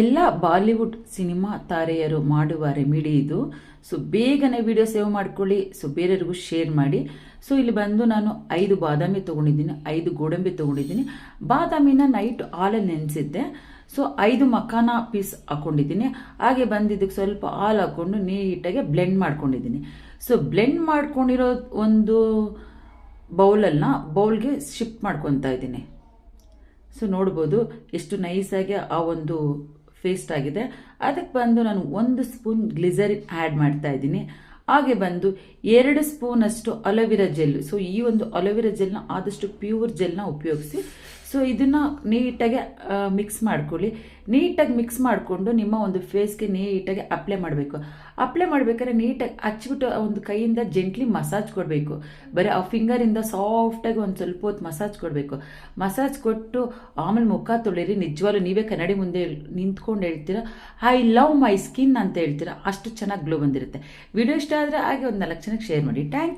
ಎಲ್ಲ Bollywood cinema ತಾರೆಯರು ಮಾಡುವ ರೆಮಿಡಿ ಇದು. ಸೊ ಬೇಗನೆ ವಿಡಿಯೋ ಸೇವ್ ಮಾಡ್ಕೊಳ್ಳಿ. ಸೊ ಬೇರೆಯವ್ರಿಗೂ ಶೇರ್ ಮಾಡಿ. ಸೊ ಇಲ್ಲಿ ಬಂದು ನಾನು ಐದು ಬಾದಾಮಿ ತೊಗೊಂಡಿದ್ದೀನಿ, ಐದು ಗೋಡಂಬಿ ತೊಗೊಂಡಿದ್ದೀನಿ. ಬಾದಾಮಿನ ನೈಟ್ ಹಾಲಲ್ಲಿ ನೆನೆಸಿದ್ದೆ. ಸೊ ಐದು ಮಖಾನ ಪೀಸ್ ಹಾಕೊಂಡಿದ್ದೀನಿ. ಹಾಗೆ ಬಂದಿದ್ದಕ್ಕೆ ಸ್ವಲ್ಪ ಹಾಲು ಹಾಕ್ಕೊಂಡು ನೀಟಾಗಿ ಬ್ಲೆಂಡ್ ಮಾಡ್ಕೊಂಡಿದ್ದೀನಿ. ಸೊ ಬ್ಲೆಂಡ್ ಮಾಡ್ಕೊಂಡಿರೋ ಒಂದು ಬೌಲನ್ನು ಬೌಲ್ಗೆ ಶಿಫ್ಟ್ ಮಾಡ್ಕೊತಾ ಇದ್ದೀನಿ. ಸೊ ನೋಡ್ಬೋದು ಎಷ್ಟು ನೈಸಾಗಿ ಆ ಒಂದು ಫೇಸ್ಟ್ ಆಗಿದೆ. ಅದಕ್ಕೆ ಬಂದು ನಾನು ಒಂದು ಸ್ಪೂನ್ ಗ್ಲಿಸರಿನ್ ಆ್ಯಡ್ ಮಾಡ್ತಾ ಇದ್ದೀನಿ. ಹಾಗೆ ಬಂದು ಎರಡು ಸ್ಪೂನಷ್ಟು ಅಲೋವೆರಾ ಜೆಲ್ ಸೊ ಈ ಒಂದು ಅಲೋವೆರಾ ಜೆಲ್ನ ಆದಷ್ಟು ಪ್ಯೂರ್ ಜೆಲ್ನ ಉಪಯೋಗಿಸಿ ಸೊ ಇದನ್ನು ನೀಟಾಗಿ ಮಿಕ್ಸ್ ಮಾಡ್ಕೊಳ್ಳಿ. ನೀಟಾಗಿ ಮಿಕ್ಸ್ ಮಾಡಿಕೊಂಡು ನಿಮ್ಮ ಒಂದು ಫೇಸ್ಗೆ ನೀಟಾಗಿ ಅಪ್ಲೈ ಮಾಡಬೇಕು. ಅಪ್ಲೈ ಮಾಡಬೇಕಾದ್ರೆ ನೀಟಾಗಿ ಹಚ್ಬಿಟ್ಟು ಒಂದು ಕೈಯಿಂದ ಜೆಂಟ್ಲಿ ಮಸಾಜ್ ಕೊಡಬೇಕು. ಬರೀ ಆ ಫಿಂಗರಿಂದ ಸಾಫ್ಟಾಗಿ ಒಂದು ಸ್ವಲ್ಪ ಹೊತ್ತು ಮಸಾಜ್ ಕೊಡಬೇಕು. ಮಸಾಜ್ ಕೊಟ್ಟು ಆಮೇಲೆ ಮುಖ ತೊಳಿರಿ. ನಿಜವಾಗ್ಲೂ ನೀವೇ ಕನ್ನಡಿ ಮುಂದೆ ನಿಂತ್ಕೊಂಡು ಹೇಳ್ತೀರಾ? ಐ ಲವ್ ಮೈ ಸ್ಕಿನ್ ಅಂತ ಹೇಳ್ತೀರಾ? ಅಷ್ಟು ಚೆನ್ನಾಗಿ ಗ್ಲೋ ಬಂದಿರುತ್ತೆ. ವಿಡಿಯೋ ಇಷ್ಟ ಆದರೆ ಹಾಗೆ ಒಂದು ನಾಲ್ಕು ಜನಕ್ಕೆ ಶೇರ್ ಮಾಡಿ. ಥ್ಯಾಂಕ್